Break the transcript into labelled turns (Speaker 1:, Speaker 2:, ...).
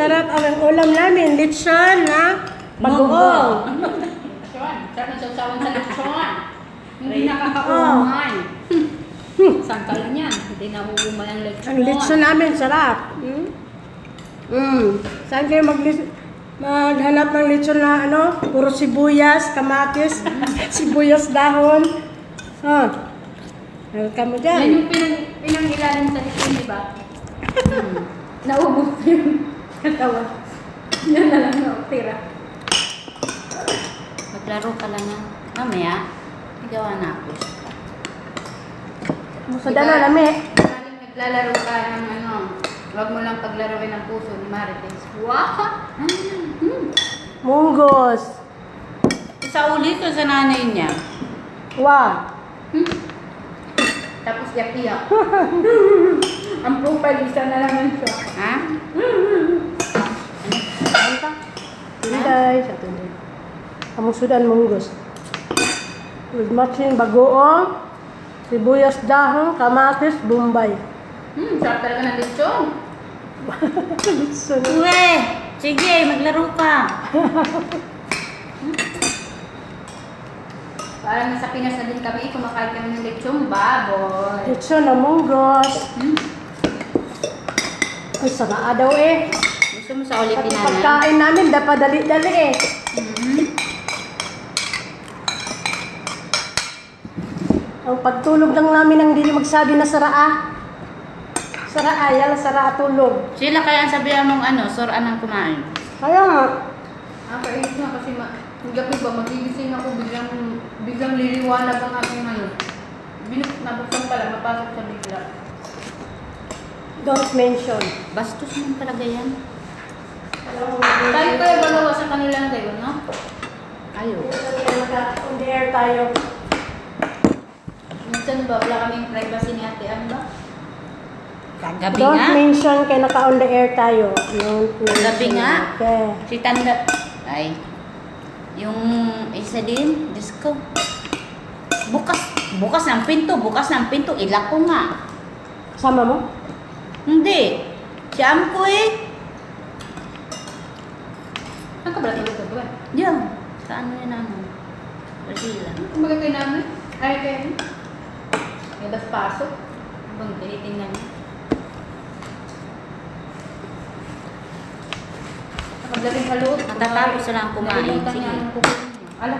Speaker 1: Masarap ang ulam namin. Lechon na bagoong.
Speaker 2: Lechon. Sarap na sausawan sa lechon. Hindi nakakaumay. Saan ka lang yan? Hindi nahuumay ang lechon.
Speaker 1: Ang lechon namin, sarap. Mm. Mm. Saan kayo mag maghanap ng lechon na ano? Puro sibuyas, kamatis, sibuyas dahon. Ha. Welcome mo
Speaker 2: Yan
Speaker 1: dyan.
Speaker 2: yung pinang, pinangilalim sa lechon, di ba? Hmm. Naubos yung katawan. Yan na lang nautira.
Speaker 3: Maglaro ka lang yan. Mamaya, igawa na ako.
Speaker 1: Musa na lami.
Speaker 2: Maling naglalaro ka ng ano, huwag mo lang paglaruin ang puso ni Marites. Wow! Hmm.
Speaker 1: Munggos.
Speaker 3: Sa uli ko sa nanay niya.
Speaker 1: Wow.
Speaker 2: Tapos yak-iyak. ang profile, isa na naman siya.
Speaker 3: Ha?
Speaker 1: Tinday. Sa tinday. Kamusudan munggos. With matching bagoong, sibuyas dahon, kamatis, bombay.
Speaker 2: Hmm, sarap talaga ng lechon.
Speaker 1: Lechon.
Speaker 3: Uwe! Sige, maglaro ka.
Speaker 2: Parang nasa Pinas na din kami, kumakain kami ng lechon baboy.
Speaker 1: Lechon na munggos.
Speaker 2: Hmm.
Speaker 1: Ay, sana daw eh.
Speaker 3: Gusto mo sa ulit
Speaker 1: Pati pagkain namin, dapat dali-dali eh.
Speaker 2: Mhm.
Speaker 1: Ang pagtulog lang namin ang hindi magsabi na saraa. Saraa, yan saraa tulog.
Speaker 3: Sila kaya ang sabihan mong ano, soraan ng kumain.
Speaker 1: Kaya nga,
Speaker 2: Ah, kainis na kasi ma yung gabi ba, magigising ako, biglang, biglang liliwanag ang aking ano. Binuk, nabuksan pala, mapasok sa bigla.
Speaker 1: don't mention.
Speaker 3: Bastos naman talaga yan.
Speaker 2: Tayo kaya dalawa sa kanila tayo, no?
Speaker 3: Ayo.
Speaker 1: On the air tayo.
Speaker 2: Minsan ba, wala kaming privacy ni ate, ano ba?
Speaker 3: Kagabi
Speaker 1: Don't
Speaker 3: nga.
Speaker 1: mention kaya naka on the air tayo. Don't mention.
Speaker 3: Gabi nga.
Speaker 1: Okay.
Speaker 3: Si Tanda. Ay. Yung isa din, Diyos ko. Bukas. Bukas ng pinto. Bukas ng pinto. Ilak ko nga.
Speaker 1: Sama mo?
Speaker 3: Hindi. Si Amko eh.
Speaker 2: Saan ka ba tulog ka ba?
Speaker 3: Diyan. Sa ano yun ano? Brazila.
Speaker 2: Kumbaga kayo namin? Ay, kayo. May bas pasok. Bang tinitingnan niya. Nakablabing haluot.
Speaker 3: Natatapos na lang kumain. Sige.
Speaker 2: ang. Ala.